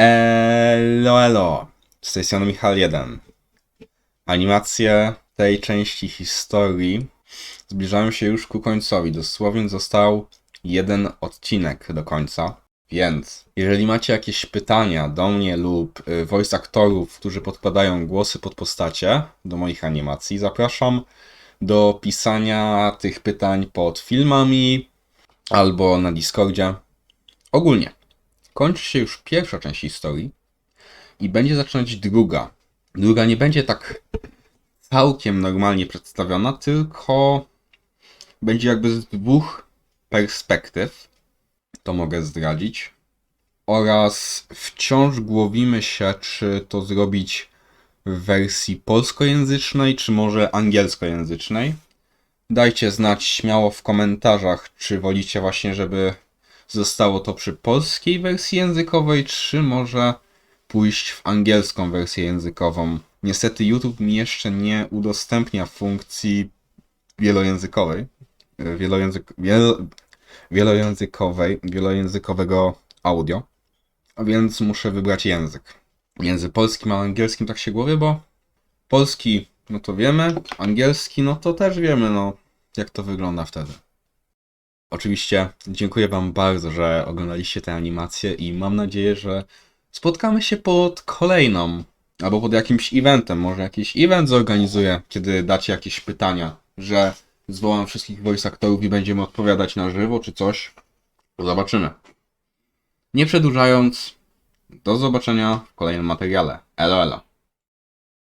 Elo, elo. Z tej strony Michal 1. Animacje tej części historii zbliżają się już ku końcowi. Dosłownie został jeden odcinek do końca. Więc, jeżeli macie jakieś pytania do mnie lub y, voice aktorów, którzy podkładają głosy pod postacie do moich animacji, zapraszam do pisania tych pytań pod filmami albo na Discordzie. Ogólnie, kończy się już pierwsza część historii i będzie zaczynać druga. Druga nie będzie tak całkiem normalnie przedstawiona, tylko będzie jakby z dwóch perspektyw. To mogę zdradzić. Oraz wciąż głowimy się, czy to zrobić w wersji polskojęzycznej, czy może angielskojęzycznej. Dajcie znać śmiało w komentarzach, czy wolicie właśnie, żeby zostało to przy polskiej wersji językowej, czy może pójść w angielską wersję językową. Niestety YouTube mi jeszcze nie udostępnia funkcji wielojęzykowej, e, wielojęzyk, wiel, wielojęzykowej, wielojęzykowego audio, a więc muszę wybrać język. Między polskim a angielskim tak się głowy, bo polski no to wiemy, angielski no to też wiemy, no jak to wygląda wtedy. Oczywiście dziękuję Wam bardzo, że oglądaliście tę animację i mam nadzieję, że spotkamy się pod kolejną albo pod jakimś eventem. Może jakiś event zorganizuję, kiedy dacie jakieś pytania, że zwołam wszystkich voice aktorów i będziemy odpowiadać na żywo czy coś. Zobaczymy. Nie przedłużając, do zobaczenia w kolejnym materiale. Elo, elo.